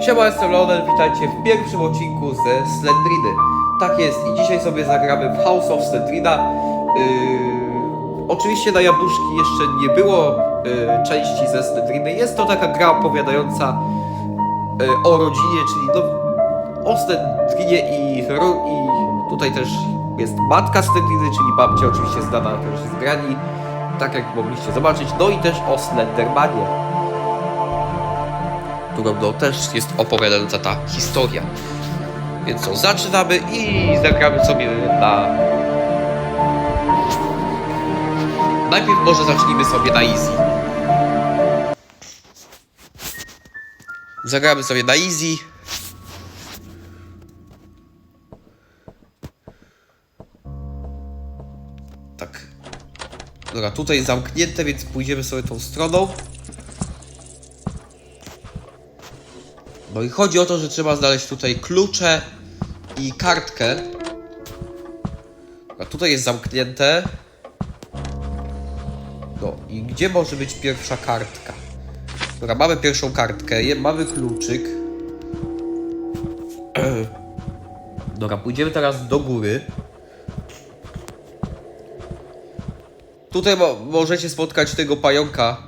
Siema, jestem Leonel, witajcie w pierwszym odcinku ze Slendriny. Tak jest i dzisiaj sobie zagramy w House of Slendrina. Yy, oczywiście na Jabłuszki jeszcze nie było yy, części ze Slendriny. Jest to taka gra opowiadająca yy, o rodzinie, czyli no, o Slendrinie i, i tutaj też jest matka Slendriny, czyli babcia oczywiście znana też z grani, tak jak mogliście zobaczyć. No i też o Slendermanie którą też jest opowiadająca ta historia. Więc co, zaczynamy i zagramy sobie na... Najpierw może zacznijmy sobie na easy. Zagramy sobie na easy. Tak. Dobra, tutaj zamknięte, więc pójdziemy sobie tą stroną. No i chodzi o to, że trzeba znaleźć tutaj klucze i kartkę. A tutaj jest zamknięte. No i gdzie może być pierwsza kartka? Dobra, mamy pierwszą kartkę, mamy kluczyk. Dobra, pójdziemy teraz do góry. Tutaj mo możecie spotkać tego pająka,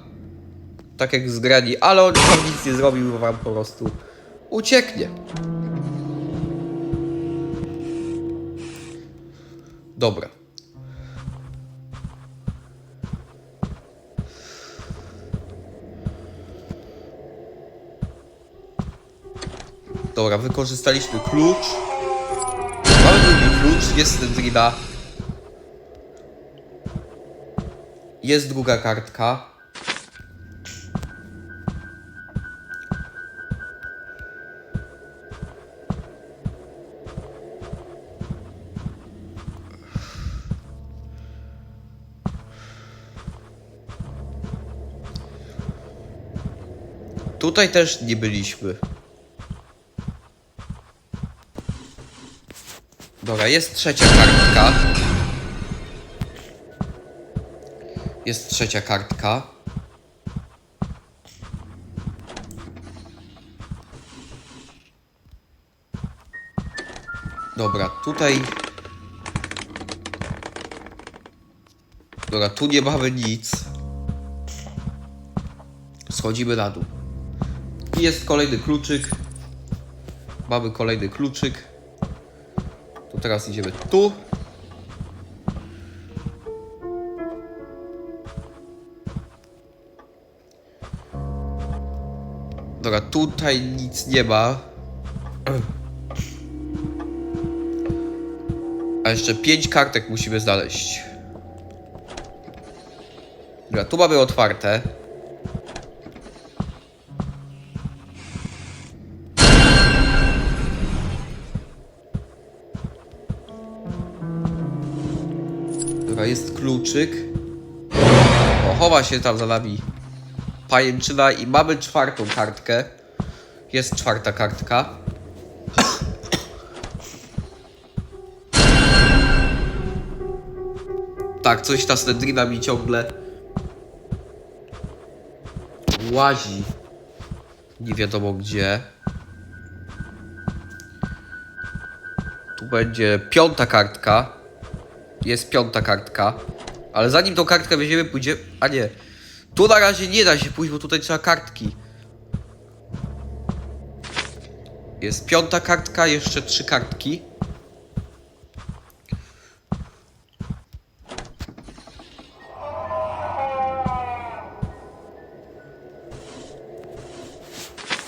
tak jak z grani, ale on nic nie zrobił, wam po prostu ucieknie. Dobra. Dobra, wykorzystaliśmy klucz. Mamy drugi klucz, jest Drina. Jest druga kartka. Tutaj też nie byliśmy. Dobra, jest trzecia kartka. Jest trzecia kartka. Dobra, tutaj... Dobra, tu nie mamy nic. Schodzimy na dół. I jest kolejny kluczyk. Mamy kolejny kluczyk. To teraz idziemy tu. Dobra, tutaj nic nie ma. A jeszcze pięć kartek musimy znaleźć. Dobra, tu mamy otwarte. Jest kluczyk. O, chowa się tam za nami pajęczyna i mamy czwartą kartkę. Jest czwarta kartka. Tak, coś ta Slendrina mi ciągle łazi. Nie wiadomo gdzie. Tu będzie piąta kartka. Jest piąta kartka. Ale zanim tą kartkę weźmiemy, pójdzie. A nie. Tu na razie nie da się pójść, bo tutaj trzeba kartki. Jest piąta kartka, jeszcze trzy kartki.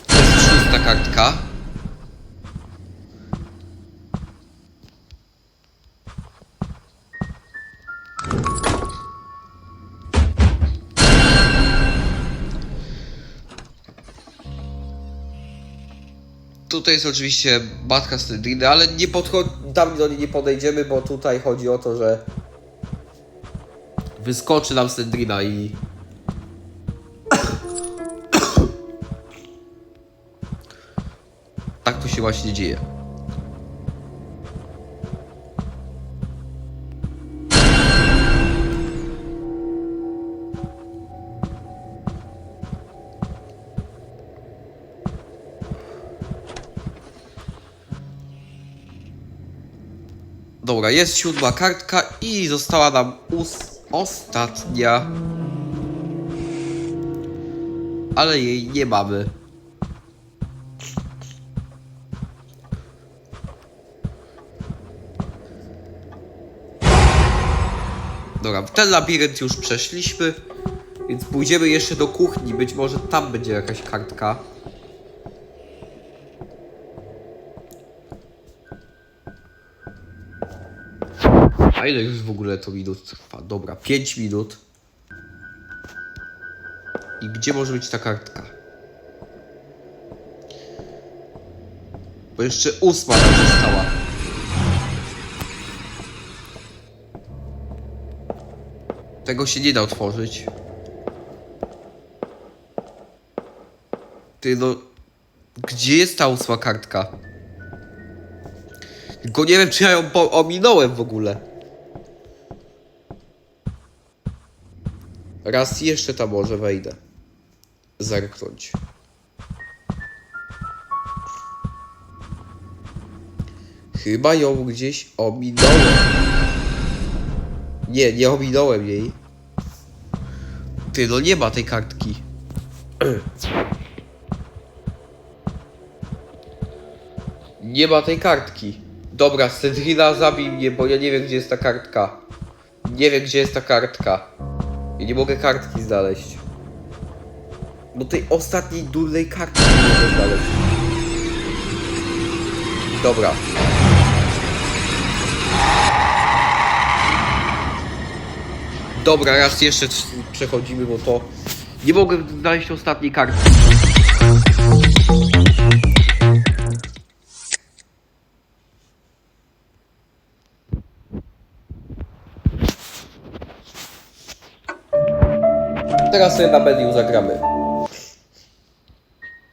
Jest szósta kartka. Tutaj jest oczywiście matka Slendriny, ale nie podcho- tam do niej nie podejdziemy, bo tutaj chodzi o to, że wyskoczy nam Slendrina i tak to się właśnie dzieje. Dobra, jest siódma kartka i została nam ostatnia. Ale jej nie mamy. Dobra, ten labirynt już przeszliśmy, więc pójdziemy jeszcze do kuchni. Być może tam będzie jakaś kartka. A ile już w ogóle to minut trwa? Dobra, 5 minut. I gdzie może być ta kartka? Bo jeszcze ósma została. Tego się nie da otworzyć. Ty no... Gdzie jest ta ósma kartka? Tylko nie wiem, czy ja ją ominąłem w ogóle. Raz jeszcze tam może wejdę. Zerknąć. Chyba ją gdzieś ominąłem. Nie, nie ominąłem jej. Ty, no nie ma tej kartki. Nie ma tej kartki. Dobra, Cedrina zabij mnie, bo ja nie wiem gdzie jest ta kartka. Nie wiem gdzie jest ta kartka. Ja nie mogę kartki znaleźć. No tej ostatniej durnej kartki nie mogę znaleźć. Dobra. Dobra, raz jeszcze przechodzimy, bo to... Nie mogę znaleźć ostatniej kartki. Teraz sobie na medium zagramy.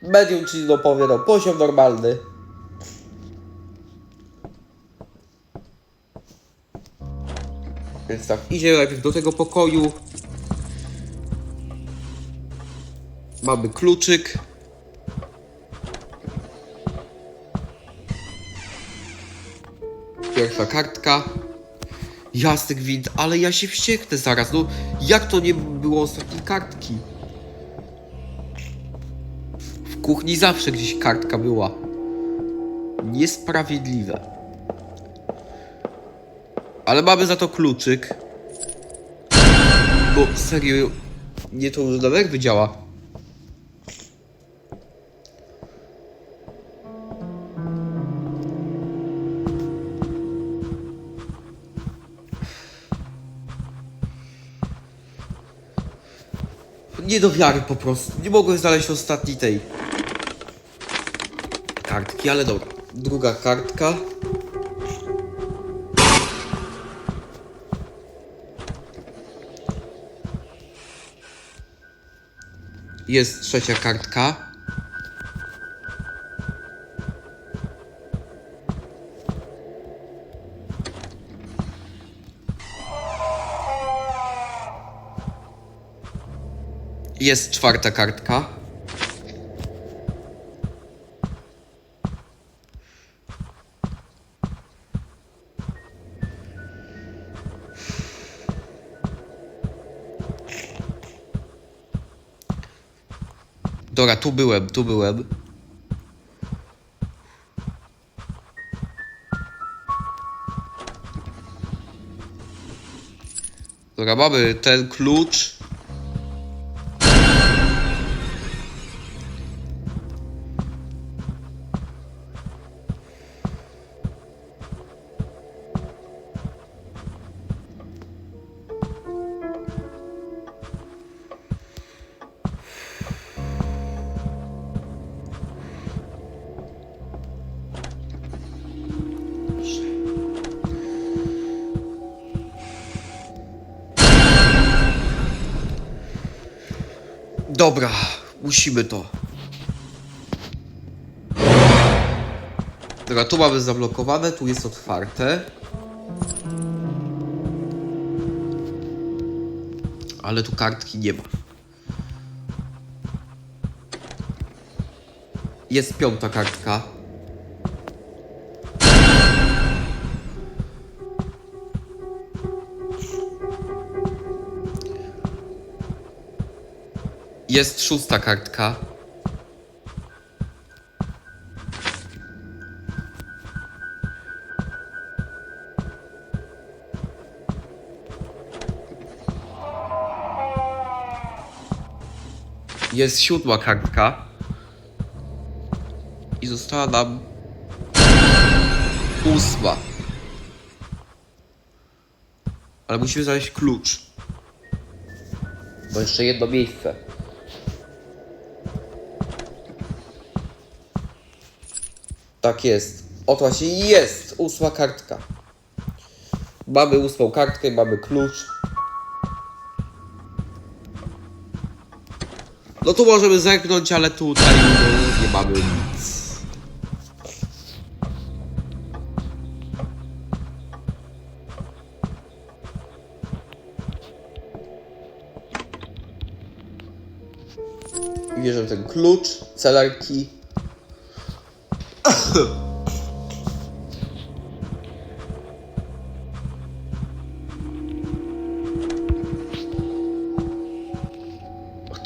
Medium, czyli no powie, no poziom normalny. Więc tak, idziemy najpierw do tego pokoju. Mamy kluczyk. Pierwsza kartka. Jasny gwint, ale ja się wścieknę zaraz. No, jak to nie było ostatniej kartki? W kuchni zawsze gdzieś kartka była. Niesprawiedliwe. Ale mamy za to kluczyk. Bo serio, nie to już jak wydziała. Nie do wiary po prostu. Nie mogłem znaleźć ostatniej tej kartki, ale dobra. Druga kartka. Jest trzecia kartka. Jest czwarta kartka. Dobra, tu byłem, tu byłem. Dobra, mamy ten klucz. Dobra, musimy to. Dobra, tu mamy zablokowane, tu jest otwarte. Ale tu kartki nie ma. Jest piąta kartka. Jest szósta kartka. Jest siódma kartka. I została nam ósma. Ale musimy znaleźć klucz. Bo jeszcze jedno miejsce. Tak jest. Oto właśnie jest ósma kartka. Mamy ósmą kartkę, mamy klucz. No tu możemy zerknąć, ale tutaj nie mamy nic. Bierzemy ten klucz, celerki.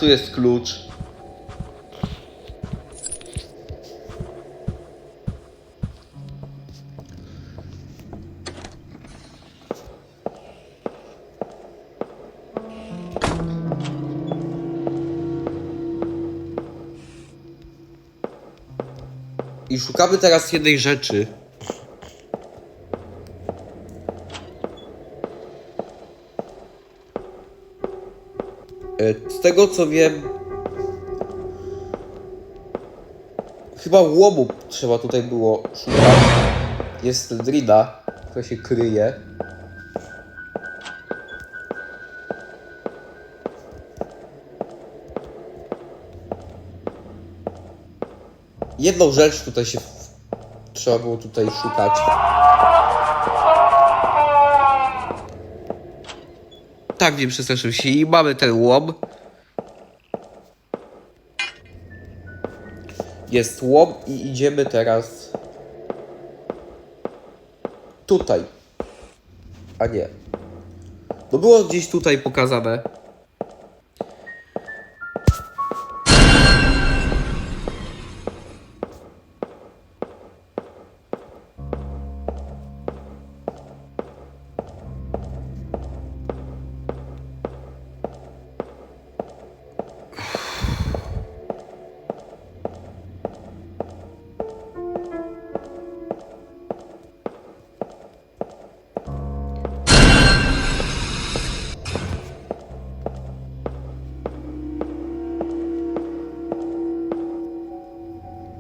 Tu jest klucz. I szukamy teraz jednej rzeczy. E, Z tego co wiem, chyba łomu trzeba tutaj było szukać. Jest drina, która się kryje. Jedną rzecz tutaj się trzeba było tutaj szukać. Tak, nie przestraszył się i mamy ten łom. Jest łom i idziemy teraz tutaj. A nie. No było gdzieś tutaj pokazane.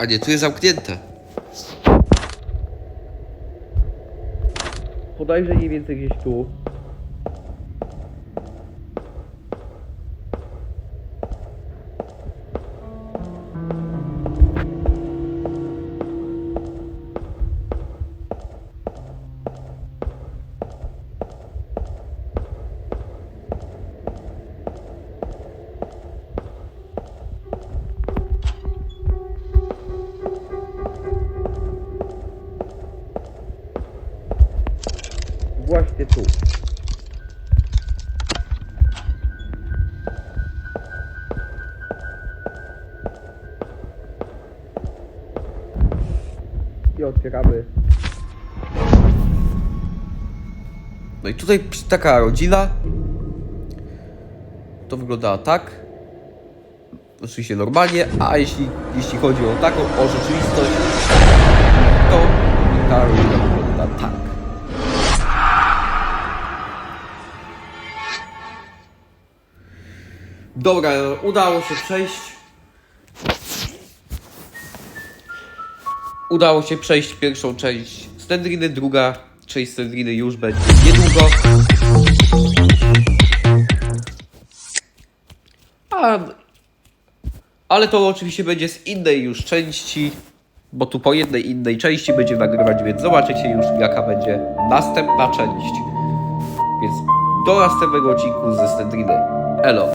A nie, tu jest zamknięte. Podajże mniej więcej gdzieś tu. I otwieramy. No i tutaj taka rodzina. To wyglądała tak. Oczywiście normalnie, a jeśli, jeśli chodzi o taką, o rzeczywistość, to ta rodzina wygląda tak. Dobra, udało się przejść. Udało się przejść pierwszą część Stendriny, druga część Stendriny już będzie niedługo. A, ale to oczywiście będzie z innej już części, bo tu po jednej innej części będziemy nagrywać, więc zobaczycie już jaka będzie następna część. Więc do następnego odcinku ze Stendriny. Elo.